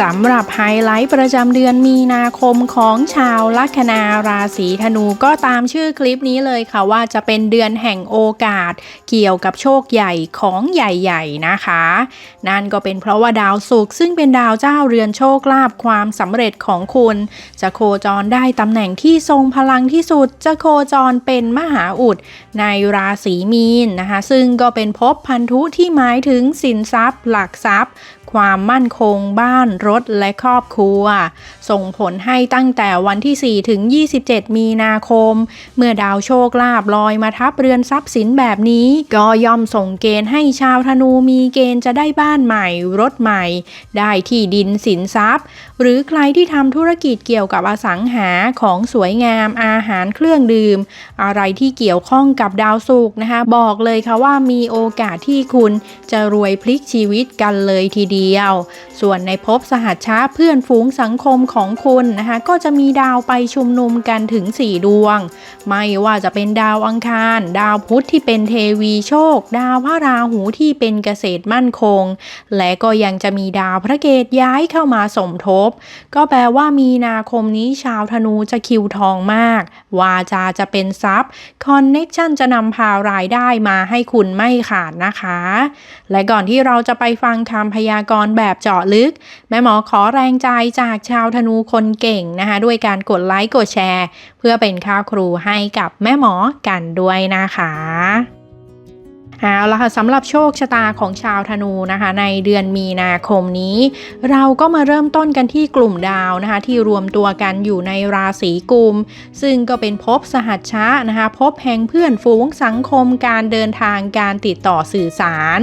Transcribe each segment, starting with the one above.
สำหรับไฮไลท์ประจำเดือนมีนาคมของชาวลัคนาราศีธนูก็ตามชื่อคลิปนี้เลยค่ะว่าจะเป็นเดือนแห่งโอกาส เกี่ยวกับโชคใหญ่ของใหญ่ๆนะคะ นั่นก็เป็นเพราะว่าดาวศุกร์ซึ่งเป็นดาวเจ้าเรือนโชคลาภความสำเร็จของคุณ จะโคจรได้ตำแหน่งที่ทรงพลังที่สุด จะโคจรเป็นมหาอุดในราศีมีนนะคะ ซึ่งก็เป็นภพพันธุที่หมายถึงสินทรัพย์ หลักทรัพย์ ความมั่นคงบ้านรถและครอบครัว ส่งผลให้ตั้งแต่วันที่ 4 ถึง 27 มีนาคม เมื่อดาวโชคลาภลอยมาทับเรือนทรัพย์สินแบบนี้ ก็ย่อมส่งเกณฑ์ให้ชาวธนูมีเกณฑ์จะได้บ้านใหม่ รถใหม่ ได้ที่ดินสินทรัพย์ หรือใครที่ทำธุรกิจเกี่ยวกับอสังหาของสวยงามอาหารเครื่องดื่ม อะไรที่เกี่ยวข้องกับดาวศุกร์นะคะ บอกเลยค่ะว่ามีโอกาสที่คุณจะรวยพลิกชีวิตกันเลยทีเดียว ส่วนในภพสหัชชะเพื่อนฝูงสังคมของคุณนะคะก็จะมีดาวไปชุมนุมกันถึง 4 ดวง ไม่ว่าจะเป็นดาวอังคาร ดาวพุธที่เป็นเทวีโชค ดาวพระราหูที่เป็นเกษตรมั่นคง และก็ยังจะมีดาวพระเกตย้ายเข้ามาสมทบ ก็แปลว่ามีนาคมนี้ชาวธนูจะคิวทองมาก วาจาจะเป็นทรัพย์คอนเน็กชันจะนำพารายได้มาให้คุณไม่ขาดนะคะ และก่อนที่เราจะไปฟังคำพยากรณ์แบบเจาะลึกแม่หมอขอแรงใจจากชาวธนูคนเก่งนะคะด้วยการกดไลค์กดแชร์ เพื่อเป็นค่าครูให้กับแม่หมอกันด้วยนะคะ เอาละค่ะสำหรับโชคชะตาของชาวธนูนะคะ ในเดือนมีนาคมนี้ เราก็มาเริ่มต้นกันที่กลุ่มดาวนะคะ ที่รวมตัวกันอยู่ในราศีกุม ซึ่งก็เป็นภพสหัชชะนะคะภพแห่งเพื่อนฝูงสังคมการเดินทางการติดต่อสื่อสาร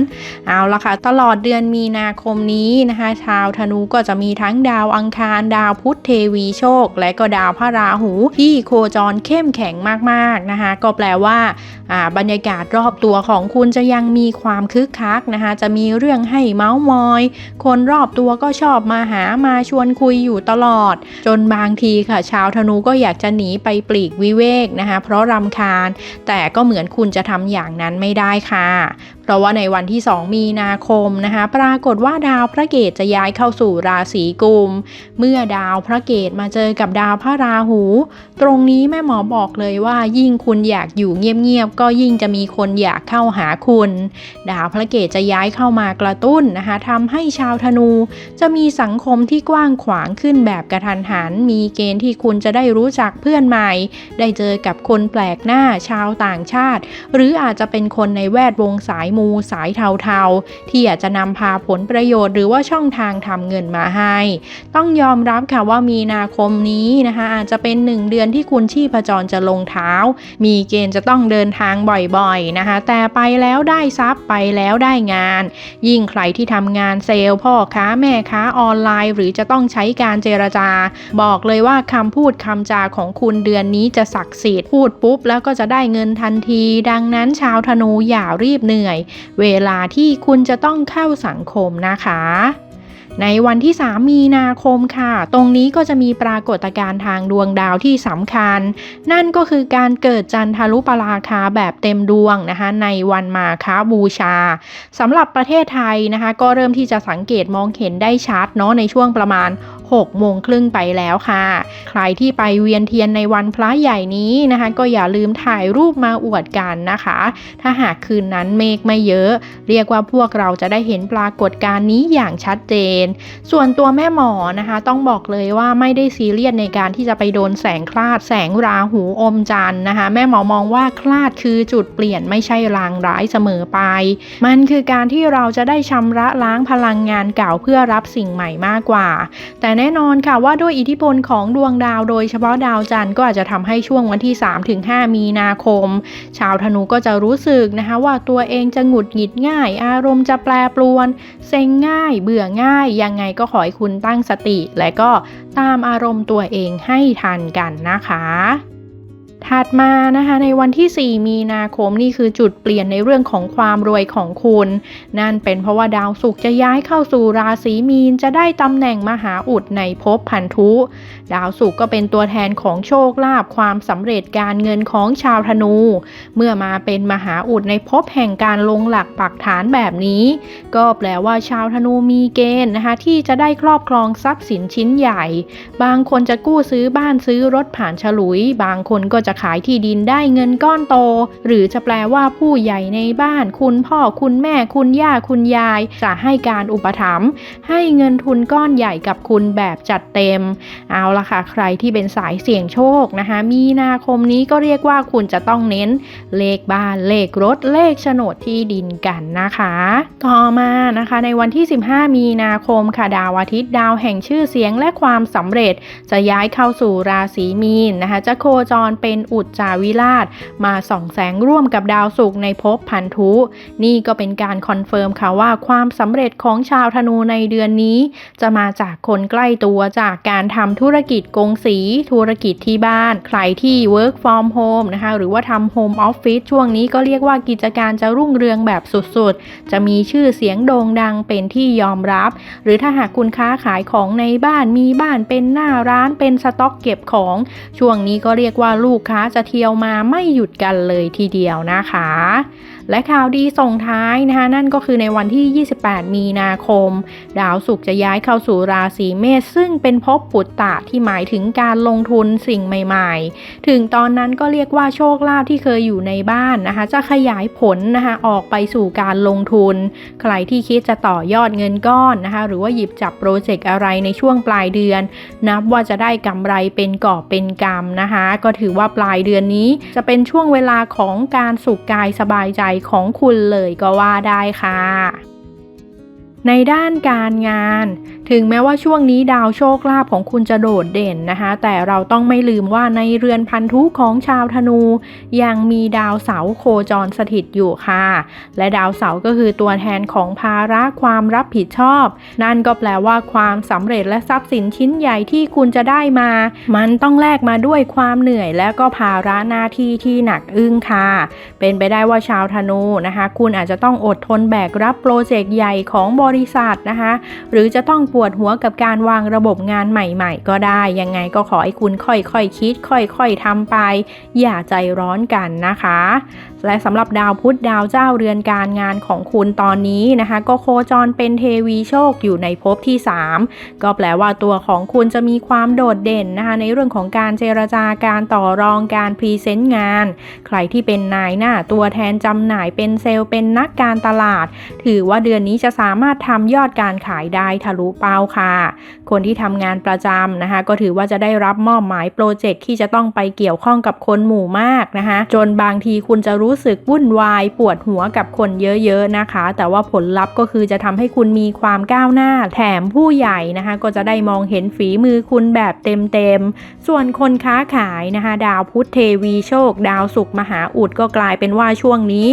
เอาละค่ะตลอดเดือนมีนาคมนี้นะคะ ชาวธนูก็จะมีทั้งดาวอังคารดาวพุธเทวีโชค และก็ดาวพระราหูที่โคจรเข้มแข็งมากๆนะคะ ก็แปลว่าอ่า บรรยากาศรอบตัวของคุณจะยังมีความคึกคักนะคะ จะมีเรื่องให้เมาส์มอย คนรอบตัวก็ชอบมาหามาชวนคุยอยู่ตลอด จนบางทีค่ะ ชาวธนูก็อยากจะหนีไปปลีกวิเวกนะคะ เพราะรำคาญ แต่ก็เหมือนคุณจะทำอย่างนั้นไม่ได้ค่ะ ราะว่าในวันที่ 2 มีนาคมนะคะปรากฏว่าดาวพระเกตจะย้ายเข้าสู่ราศีกุม เมื่อดาวพระเกตมาเจอกับดาวพระราหู ตรงนี้แม่หมอบอกเลยว่ายิ่งคุณอยากอยู่เงียบๆก็ยิ่งจะมีคนอยากเข้าหาคุณ ดาวพระเกตจะย้ายเข้ามากระตุ้นนะคะทำให้ชาวธนู จะมีสังคมที่กว้างขวางขึ้นแบบกระทันหัน มีเกณฑ์ที่คุณจะได้รู้จักเพื่อนใหม่ ได้เจอกับคนแปลกหน้าชาวต่างชาติ หรืออาจจะเป็นคนในแวดวงสายมูสายเทาๆ ที่อยาจจะนำพาผลประโยชน์หรือว่าช่องทางทำเงินมาให้ ต้องยอมรับค่ะว่ามีนาคมนี้นะคะ อาจจะเป็นหนึ่งเดือนที่คุณชีพจรจะลงเท้า มีเกณฑ์จะต้องเดินทางบ่อยๆนะคะ แต่ไปแล้วได้ทรัพย์ไปแล้วได้งาน ยิ่งใครที่ทำงานเซลล์พ่อค้าแม่ค้าออนไลน์ หรือจะต้องใช้การเจรจา บอกเลยว่าคำพูดคำจาของคุณเดือนนี้จะศักดิ์สิทธิ์พูดปุ๊บแล้วก็จะได้เงินทันที ดังนั้นชาวธนูอย่ารีบเหนื่อยเวลาที่คุณจะต้องเข้าสังคมนะคะ ในวันที่ 3 มีนาคมค่ะ ตรงนี้ก็จะมีปรากฏการณ์ทางดวงดาวที่สำคัญ นั่นก็คือการเกิดจันทรุปราคาแบบเต็มดวงนะคะ ในวันมาคาบูชาสำหรับประเทศไทยนะคะ ก็เริ่มที่จะสังเกตมองเห็นได้ชัดเนาะในช่วงประมาณ 6โมงครึ่งไปแล้วค่ะ ใครที่ไปเวียนเทียนในวันพระใหญ่นี้นะคะ ก็อย่าลืมถ่ายรูปมาอวดกันนะคะ ถ้าหากคืนนั้นเมฆไม่เยอะ เรียกว่าพวกเราจะได้เห็นปรากฏการณ์นี้อย่างชัดเจน ส่วนตัวแม่หมอนะคะ ต้องบอกเลยว่าไม่ได้ซีเรียสในการที่จะไปโดนแสงคลาดแสงราหูอมจันทร์นะคะ แม่หมอมองว่าคลาดคือจุดเปลี่ยนไม่ใช่รางร้ายเสมอไป มันคือการที่เราจะได้ชำระล้างพลังงานเก่าเพื่อรับสิ่งใหม่มากกว่า แต่แน่นอนค่ะว่าด้วยอิทธิพลของดวงดาวโดยเฉพาะดาวจันทร์ก็อาจจะทำให้ช่วงวันที่ 3-5 มีนาคม ชาวธนูก็จะรู้สึกนะคะว่าตัวเองจะหงุดหงิดง่าย อารมณ์จะแปรปรวน เซ็งง่าย เบื่อง่าย ยังไงก็ขอให้คุณตั้งสติ และก็ตามอารมณ์ตัวเองให้ทันกันนะคะ ถัดมานะคะในวันที่ 4 มีนาคมนี่คือจุดเปลี่ยนในเรื่องของความรวยของคุณ นั่นเป็นเพราะว่าดาวศุกร์จะย้ายเข้าสู่ราศีมีนจะได้ตำแหน่งมหาอุดในภพพันธุ ดาวศุกร์ก็เป็นตัวแทนของโชคลาภความสำเร็จการเงินของชาวธนู เมื่อมาเป็นมหาอุดในภพแห่งการลงหลักปักฐานแบบนี้ ก็แปลว่าชาวธนูมีเกณฑ์นะคะที่จะได้ครอบครองทรัพย์สินชิ้นใหญ่ บางคนจะกู้ซื้อบ้านซื้อรถผ่านฉลุย บางคนก็จะขายที่ดินได้เงินก้อนโต หรือจะแปลว่าผู้ใหญ่ในบ้าน คุณพ่อคุณแม่คุณย่าคุณยาย จะให้การอุปถัมภ์ให้เงินทุนก้อนใหญ่กับคุณแบบจัดเต็ม เอาละค่ะ ใครที่เป็นสายเสี่ยงโชคนะคะ มีนาคมนี้ก็เรียกว่าคุณจะต้องเน้นเลขบ้านเลขรถเลขโฉนดที่ดินกันนะคะ ต่อมานะคะ ในวันที่ 15 มีนาคมค่ะดาวอาทิตย์ดาวแห่งชื่อเสียงและความสำเร็จ จะย้ายเข้าสู่ราศีมีนนะคะ จะโคจรเป็นอุจจาวิราช มาส่องแสงร่วมกับดาวศุกร์ในภพพันธุ นี่ก็เป็นการคอนเฟิร์มค่ะว่าความสำเร็จของชาวธนูในเดือนนี้ จะมาจากคนใกล้ตัวจากการทำธุรกิจกงสีธุรกิจที่บ้าน ใครที่ work from home นะคะหรือว่าทำ home office ช่วงนี้ก็เรียกว่ากิจการจะรุ่งเรืองแบบสุดๆ จะมีชื่อเสียงโด่งดังเป็นที่ยอมรับ หรือถ้าหากคุณค้าขายของในบ้านมีบ้านเป็นหน้าร้านเป็นสต็อกเก็บของ ช่วงนี้ก็เรียกว่าลูกค้าจะเที่ยวมาไม่หยุดกันเลยทีเดียวนะคะ และข่าวดีส่งท้ายนะคะนั่นก็คือในวันที่ 28 มีนาคม ดาวศุกร์จะย้ายเข้าสู่ราศีเมษซึ่งเป็นภพปุตตะที่หมายถึงการลงทุนสิ่งใหม่ๆ ถึงตอนนั้นก็เรียกว่าโชคลาภที่เคยอยู่ในบ้านนะคะ จะขยายผลนะคะออกไปสู่การลงทุน ใครที่คิดจะต่อยอดเงินก้อนนะคะ หรือว่าหยิบจับโปรเจกต์อะไรในช่วงปลายเดือน นับว่าจะได้กำไรเป็นกอบเป็นกำนะคะ ก็ถือว่าปลายเดือนนี้จะเป็นช่วงเวลาของการสุขกายสบายใจของคุณเลยก็ว่าได้ค่ะ ในด้านการงาน ถึงแม้ว่าช่วงนี้ดาวโชคลาภของคุณจะโดดเด่นนะคะ แต่เราต้องไม่ลืมว่าในเรือนพันธุของชาวธนู ยังมีดาวเสาโคจรสถิตอยู่ค่ะ และดาวเสาก็คือตัวแทนของภาระความรับผิดชอบ นั่นก็แปลว่าความสำเร็จและทรัพย์สินชิ้นใหญ่ที่คุณจะได้มา มันต้องแลกมาด้วยความเหนื่อย และก็ภาระหน้าที่ที่หนักอึ้งค่ะ เป็นไปได้ว่าชาวธนูนะคะ คุณอาจจะต้องอดทนแบกรับโปรเจกต์ใหญ่ของบริษัทนะคะ หรือจะต้องปวดหัวกับการวางระบบงานใหม่ๆ ก็ได้ ยังไงก็ขอให้คุณค่อยๆคคิด ค่อยๆทำไป อย่าใจร้อนกันนะคะ และสำหรับดาวพุธดาวเจ้าเรือนการงานของคุณตอนนี้นะคะ ก็โคจรเป็นเทวีโชคอยู่ในภพที่ 3 ก็แปลว่าตัวของคุณจะมีความโดดเด่นนะคะ ในเรื่องของการเจรจาการต่อรองการพรีเซนต์งาน ใครที่เป็นนายหน้าตัวแทนจำหน่ายเป็นเซลล์เป็นนักการตลาด ถือว่าเดือนนี้จะสามารถทำยอดการขายได้ทะลุเป้าค่ะ คนที่ทำงานประจำนะคะ ก็ถือว่าจะได้รับมอบหมายโปรเจกต์ที่จะต้องไปเกี่ยวข้องกับคนหมู่มากนะคะ จนบางทีคุณจะรู้สึกวุ่นวาย ปวดหัวกับคนเยอะๆนะคะ แต่ว่าผลลัพธ์ก็คือจะทำให้คุณมีความก้าวหน้า แถมผู้ใหญ่นะคะ ก็จะได้มองเห็นฝีมือคุณแบบเต็มๆ ส่วนคนค้าขายนะคะ ดาวพุธเทวีโชค ดาวศุกมหาอุดก็กลายเป็นว่าช่วงนี้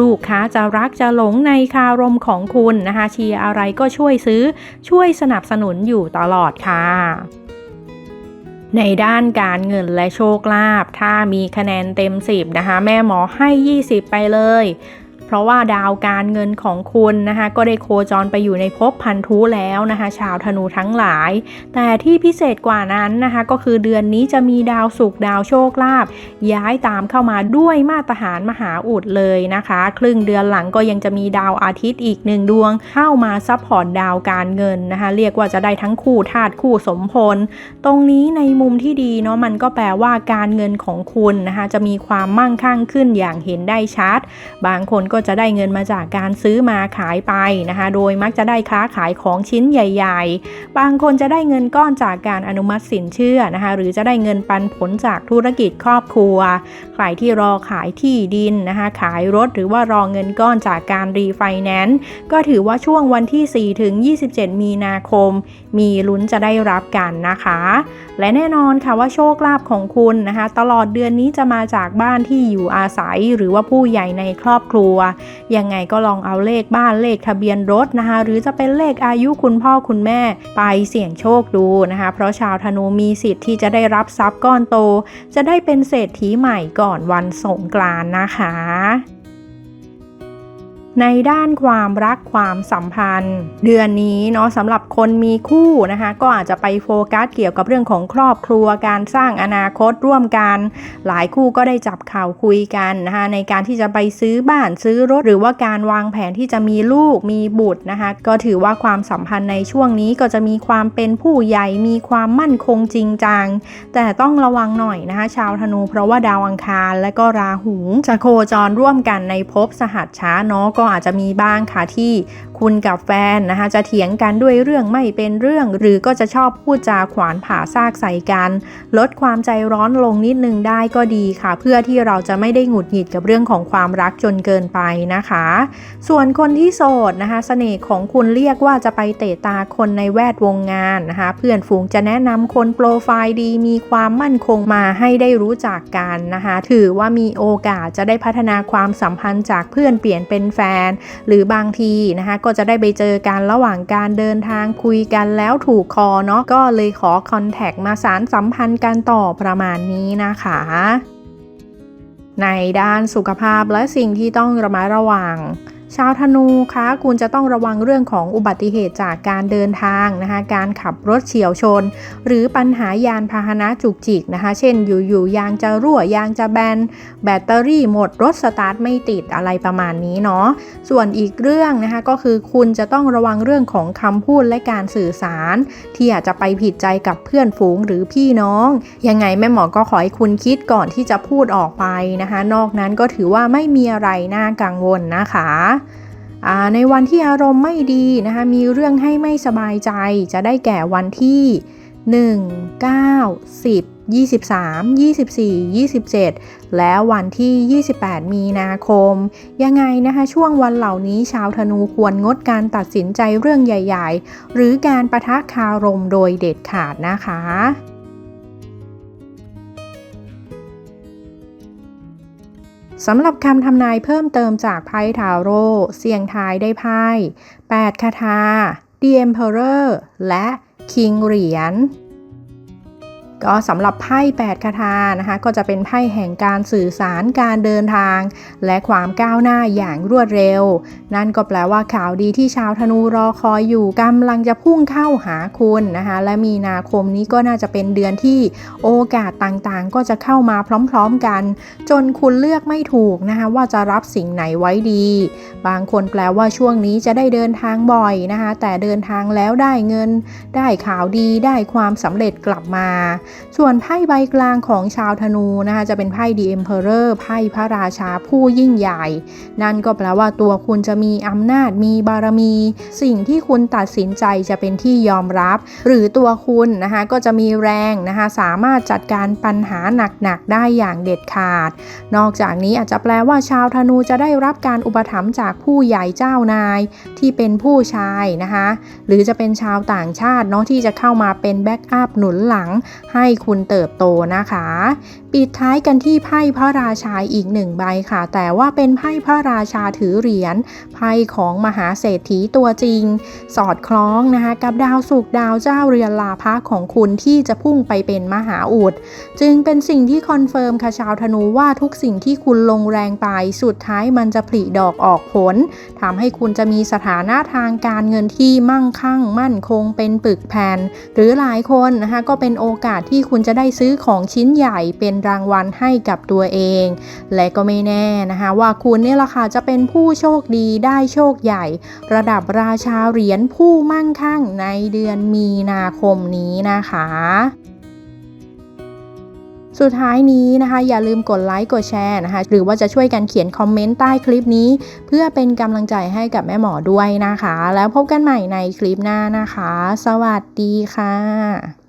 ลูกค้าจะรักจะหลงในคารมของคุณนะคะเชียร์อะไรก็ช่วยซื้อ ช่วยสนับสนุนอยู่ตลอดค่ะในด้านการเงินและโชคลาภถ้ามีคะแนนเต็ม 10 นะคะ แม่หมอให้ 20 ไปเลย ราะว่าดาวการเงินของคุณนะคะก็ได้โคจรไปอยู่ในภพพันธุแล้วนะคะ ชาวธนูทั้งหลาย แต่ที่พิเศษกว่านั้นนะคะก็คือเดือนนี้จะมีดาวศุกดาวโชคลาภย้ายตามเข้ามาด้วยมาตรฐานมหาอุดเลยนะคะ ครึ่งเดือนหลังก็ยังจะมีดาวอาทิตย์อีกหนึ่งดวง เข้ามาซัพพอร์ตดาวการเงินนะคะ เรียกว่าจะได้ทั้งคู่ธาตุคู่สมพล ตรงนี้ในมุมที่ดีเนาะมันก็แปลว่าการเงินของคุณนะคะจะมีความมั่งคั่งขึ้นอย่างเห็นได้ชัด บางคนก็จะได้เงินมาจากการซื้อมาขายไปนะคะ โดยมักจะได้ค้าขายของชิ้นใหญ่ ๆ บางคนจะได้เงินก้อนจากการอนุมัติสินเชื่อนะคะ หรือจะได้เงินปันผลจากธุรกิจครอบครัว ใครที่รอขายที่ดินนะคะ ขายรถหรือว่ารอเงินก้อนจากการรีไฟแนนซ์ก็ถือว่าช่วงวันที่ 4 ถึง 27 มีนาคม มีลุ้นจะได้รับกันนะคะ และแน่นอนค่ะว่าโชคลาภของคุณนะคะ ตลอดเดือนนี้จะมาจากบ้านที่อยู่อาศัยหรือว่าผู้ใหญ่ในครอบครัวยังไงก็ลองเอาเลขบ้านเลขทะเบียนรถนะคะ หรือจะเป็นเลขอายุคุณพ่อคุณแม่ไปเสี่ยงโชคดูนะคะ เพราะชาวธนูมีสิทธิ์ที่จะได้รับทรัพย์ก้อนโต จะได้เป็นเศรษฐีใหม่ก่อนวันสงกรานต์นะคะ ในด้านความรักความสัมพันธ์ เดือนนี้เนาะสำหรับคนมีคู่นะคะ ก็อาจจะไปโฟกัสเกี่ยวกับเรื่องของครอบครัวการสร้างอนาคตร่วมกัน หลายคู่ก็ได้จับข่าวคุยกันนะคะในการที่จะไปซื้อบ้านซื้อรถหรือว่าการวางแผนที่จะมีลูกมีบุตรนะคะ ก็ถือว่าความสัมพันธ์ในช่วงนี้ก็จะมีความเป็นผู้ใหญ่มีความมั่นคงจริงจังแต่ต้องระวังหน่อยนะคะชาวธนู เพราะว่าดาวอังคารและก็ราหูจะโคจรร่วมกันในภพสหัสช้าเนาะก็็อาจจะมีบ้างค่ะที่ คุณกับแฟนนะคะจะเถียงกันด้วยเรื่องไม่เป็นเรื่อง หรือก็จะชอบพูดจาขวานผ่าซากใส่กัน ลดความใจร้อนลงนิดนึงได้ก็ดีค่ะ เพื่อที่เราจะไม่ได้หงุดหงิดกับเรื่องของความรักจนเกินไปนะคะ ส่วนคนที่โสดนะคะเสน่ห์ของคุณเรียกว่าจะไปเตะตาคนในแวดวงงานนะคะ เพื่อนฝูงจะแนะนำคนโปรไฟล์ดี มีความมั่นคงมาให้ได้รู้จักกันนะคะ ถือว่ามีโอกาสจะได้พัฒนาความสัมพันธ์จากเพื่อนเปลี่ยนเป็นแฟน หรือบางทีนะคะก็จะได้ไปเจอกันระหว่างการเดินทางคุยกันแล้วถูกคอเนาะก็เลยขอคอนแทคมาสารสัมพันธ์กันต่อประมาณนี้นะคะในด้านสุขภาพและสิ่งที่ต้องระมัดระวัง ชาวธนูคะคุณจะต้องระวังเรื่องของอุบัติเหตุจากการเดินทางนะคะการขับรถเฉียวชน หรือปัญหายานพาหนะจุกจิกนะคะ เช่นอยู่ๆยางจะรั่วยางจะแบน แบตเตอรี่หมดรถสตาร์ทไม่ติดอะไรประมาณนี้เนาะส่วนอีกเรื่องนะคะก็คือคุณจะต้องระวังเรื่องของคำพูดและการสื่อสาร ที่อาจจะไปผิดใจกับเพื่อนฝูงหรือพี่น้อง ยังไงแม่หมอก็ขอให้คุณคิดก่อนที่จะพูดออกไปนะคะ นอกนั้นก็ถือว่าไม่มีอะไรน่ากังวลนะคะ ในวันที่อารมณ์ไม่ดีนะคะมีเรื่องให้ไม่สบายใจจะได้แก่วันที่ 1 9 10 23 24 27 และวันที่ 28 มีนาคม ยังไงนะคะช่วงวันเหล่านี้ชาวธนูควรงดการตัดสินใจเรื่องใหญ่ ๆ หรือการประทะคารมโดยเด็ดขาดนะคะ สำหรับคำทำนายเพิ่มเติมจากไพ่ทาโร่เสียงทายได้ไพ่8คาถา The Emperor และ King เหรียญ ก็สำหรับไพ่8คาถานะคะก็จะเป็นไพ่แห่งการสื่อสารการเดินทาง และความก้าวหน้าอย่างรวดเร็ว นั่นก็แปลว่าข่าวดีที่ชาวธนูรอคอยอยู่กำลังจะพุ่งเข้าหาคุณนะคะและมีนาคมนี้ก็น่าจะเป็นเดือนที่โอกาสต่างๆ ก็จะเข้ามาพร้อมๆกัน จนคุณเลือกไม่ถูกนะคะว่าจะรับสิ่งไหนไว้ดี บางคนแปลว่าช่วงนี้จะได้เดินทางบ่อยนะคะแต่เดินทางแล้วได้เงิน ได้ข่าวดีได้ความสำเร็จกลับมาส่วนไพ่ใบกลางของชาวธนูนะคะจะเป็นไพ่ The Emperor ไพ่พระราชาผู้ยิ่งใหญ่ นั่นก็แปลว่าตัวคุณจะมีอำนาจมีบารมี สิ่งที่คุณตัดสินใจจะเป็นที่ยอมรับ หรือตัวคุณนะคะก็จะมีแรงนะคะสามารถจัดการปัญหาหนักๆได้อย่างเด็ดขาด นอกจากนี้อาจจะแปลว่าชาวธนูจะได้รับการอุปถัมภ์จากผู้ใหญ่เจ้านายที่เป็นผู้ชายนะคะหรือจะเป็นชาวต่างชาติเนาะที่จะเข้ามาเป็นแบ็กอัพหนุนหลังให้ให้คุณเติบโตนะคะ ปิดท้ายกันที่ไพ่พระราชาอีกหนึ่งใบค่ะ แต่ว่าเป็นไพ่พระราชาถือเหรียญไพ่ของมหาเศรษฐีตัวจริง สอดคล้องนะคะกับดาวสุกดาวเจ้าเรือนลาภะของคุณที่จะพุ่งไปเป็นมหาอุดจึงเป็นสิ่งที่คอนเฟิร์มค่ะชาวธนูว่าทุกสิ่งที่คุณลงแรงไปสุดท้ายมันจะผลิดอกออกผลทำให้คุณจะมีสถานะทางการเงินที่มั่งคั่ง มั่นคงเป็นปึกแผ่นหรือหลายคนนะคะก็เป็นโอกาสที่คุณจะได้ซื้อของชิ้นใหญ่เป็นรางวัลให้กับตัวเอง และก็ไม่แน่นะคะ ว่าคุณเนี่ยละค่ะจะเป็นผู้โชคดีได้โชคใหญ่ ระดับราชาเหรียญผู้มั่งคั่งในเดือนมีนาคมนี้นะคะสุดท้ายนี้นะคะ อย่าลืมกดไลค์กดแชร์นะคะ หรือว่าจะช่วยกันเขียนคอมเมนต์ใต้คลิปนี้ เพื่อเป็นกำลังใจให้กับแม่หมอด้วยนะคะ แล้วพบกันใหม่ในคลิปหน้านะคะ สวัสดีค่ะ